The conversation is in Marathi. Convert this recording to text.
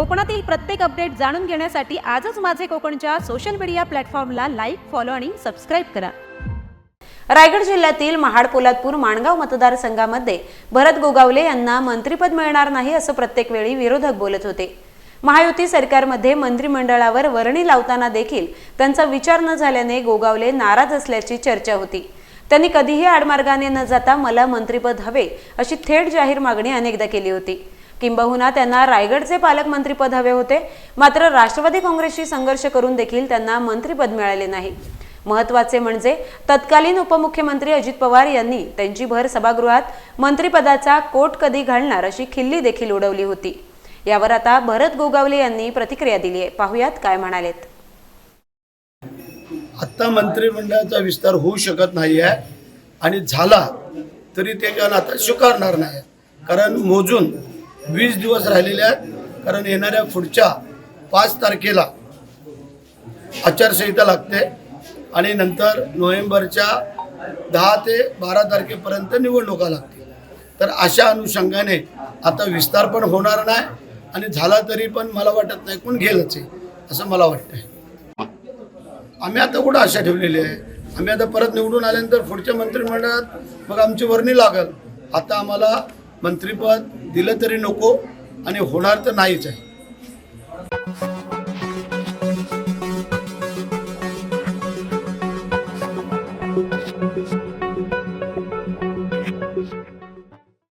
कोकणातील प्रत्येक अपडेट जाणून घेण्यासाठी आजच माझे कोकणच्या सोशल मीडिया प्लॅटफॉर्मला लाईक फॉलो आणि सबस्क्राईब करा. रायगड जिल्ह्यातील महाड पोलादपूर माणगाव मतदारसंघामध्ये भरत गोगावले यांना मंत्रिपद मिळणार नाही असं प्रत्येक वेळी विरोधक बोलत होते. महायुती सरकारमध्ये मंत्रिमंडळावर वर्णी लावताना देखील त्यांचा विचार न झाल्याने गोगावले नाराज असल्याची चर्चा होती. त्यांनी कधीही आडमार्गाने न जाता मला मंत्रिपद हवे अशी थेट जाहीर मागणी अनेकदा केली होती. किंबहुना त्यांना रायगडचे पालकमंत्रीपद हवे होते. मात्र राष्ट्रवादी काँग्रेसशी संघर्ष करून देखील त्यांना मंत्रीपद मिळाले नाही. महत्त्वाचे म्हणजे तत्कालीन उपमुख्यमंत्री अजित पवार यांनी त्यांची भर सभागृहात मंत्रिपदाचा कोट कधी घालणार अशी खिल्ली देखील उडवली होती. यावर आता भरत गोगावले यांनी प्रतिक्रिया दिली आहे. पाहुयात काय म्हणालेत. आत्ता मंत्रिमंडळाचा विस्तार होऊ शकत नाही आहे आणि झाला तरी ते आता स्वीकारणार नाही कारण मोजून वीस दिवस राहिलेले आहेत. कारण येणाऱ्या पुढच्या पाच तारखेला आचारसंहिता लागते आणि नंतर नोव्हेंबरच्या दहा ते बारा तारखेपर्यंत निवडणुका लागतील. तर अशा अनुषंगाने आता विस्तार पण होणार नाही आणि झाला तरी पण मला वाटत नाही कोण घेलच आहे असं मला वाटतंय. आम्ही आता कुठं आशा ठेवलेली आहे? आम्ही आता परत निवडून आल्यानंतर पुढच्या मंत्रिमंडळात मग आमची वर्णी लागल. आता आम्हाला मंत्रिपद दिलं तरी नको आणि होणार तर नाहीच आहे.